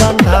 বান্ধা